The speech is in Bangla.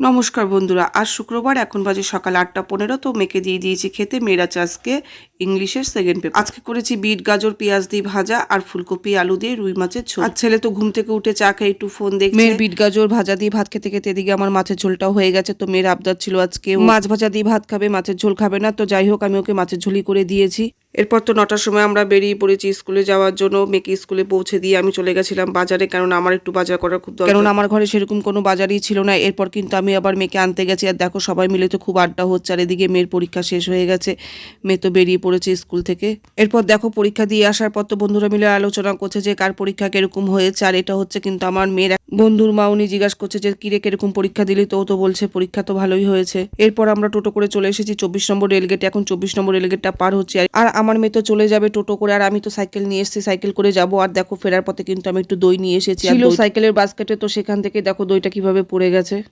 নমস্কার বন্ধুরা আজ শুক্রবার এখন বাজে সকাল আটটা পনেরো তো মেয়েকে দিয়ে দিয়েছি খেতে মেয়েরা চাষকে ইংলিশের সেকেন্ড পেপার আজকে করেছি বিট গাজর পেঁয়াজ দিয়ে ভাজা আর ফুলকপি আলু দিয়ে রুই মাছের ঝোল। আর ছেলে তো ঘুম থেকে উঠে চা খেয়ে একটু ফোন দেখছে। মেয়ের বিট গাজর ভাজা দিয়ে ভাত খেতে খেতে এদিকে আমার মাছের ঝোলটাও হয়ে গেছে তো মেয়ের আবদার ছিল আজকে। মাছ ভাজা দিয়ে ভাত খাবে মাছের ঝোল খাবে না তো যাই হোক আমি ওকে মাছের ঝোলই করে দিয়েছি। এরপর তো নটার সময় আমরা বেরিয়ে পড়েছি স্কুলে যাওয়ার জন্য, মেয়েকে স্কুলে পৌঁছে দিয়ে আমি চলে গেছিলাম বাজারে কারণ আমার একটু বাজার করার খুব কারণ আমার ঘরে সেরকম কোনো বাজারই ছিল না, এরপর কিন্তু আমি আবার মেয়েকে আনতে গেছি। আর দেখো, সবাই মিলে তো খুব আড্ডা হচ্ছে, আর এদিকে মেয়ের পরীক্ষা শেষ হয়ে গেছে, মেয়ে তো বেরিয়ে পড়েছে স্কুল থেকে। এরপর দেখো, পরীক্ষা দিয়ে আসার পর তো বন্ধুরা মিলে আলোচনা করছে যে কার পরীক্ষা কীরকম হয়েছে, আর এটা হচ্ছে কিন্তু আমার মেয়ের বন্ধুর মা উনি জিজ্ঞাসা করছে যে কিরে কীরকম পরীক্ষা দিলি? তো তো বলছে পরীক্ষা তো ভালোই হয়েছে। এরপর আমরা টোটো করে চলে এসেছি চব্বিশ নম্বর রেলগেটে। এখন চব্বিশ নম্বর রেলগেটটা পার হচ্ছে। আর- আর আমার মেয়ে তো চলে যাবে টোটো করে আর আমি তো সাইকেল নিয়ে এসেছি সাইকেল করে যাব। আর দেখো ফেরার পথে কিন্তু আমি একটু দই নিয়ে এসেছি। সাইকেলের বাস্কেটে তো সেখান থেকে দেখো দইটা কীভাবে পড়ে গেছে।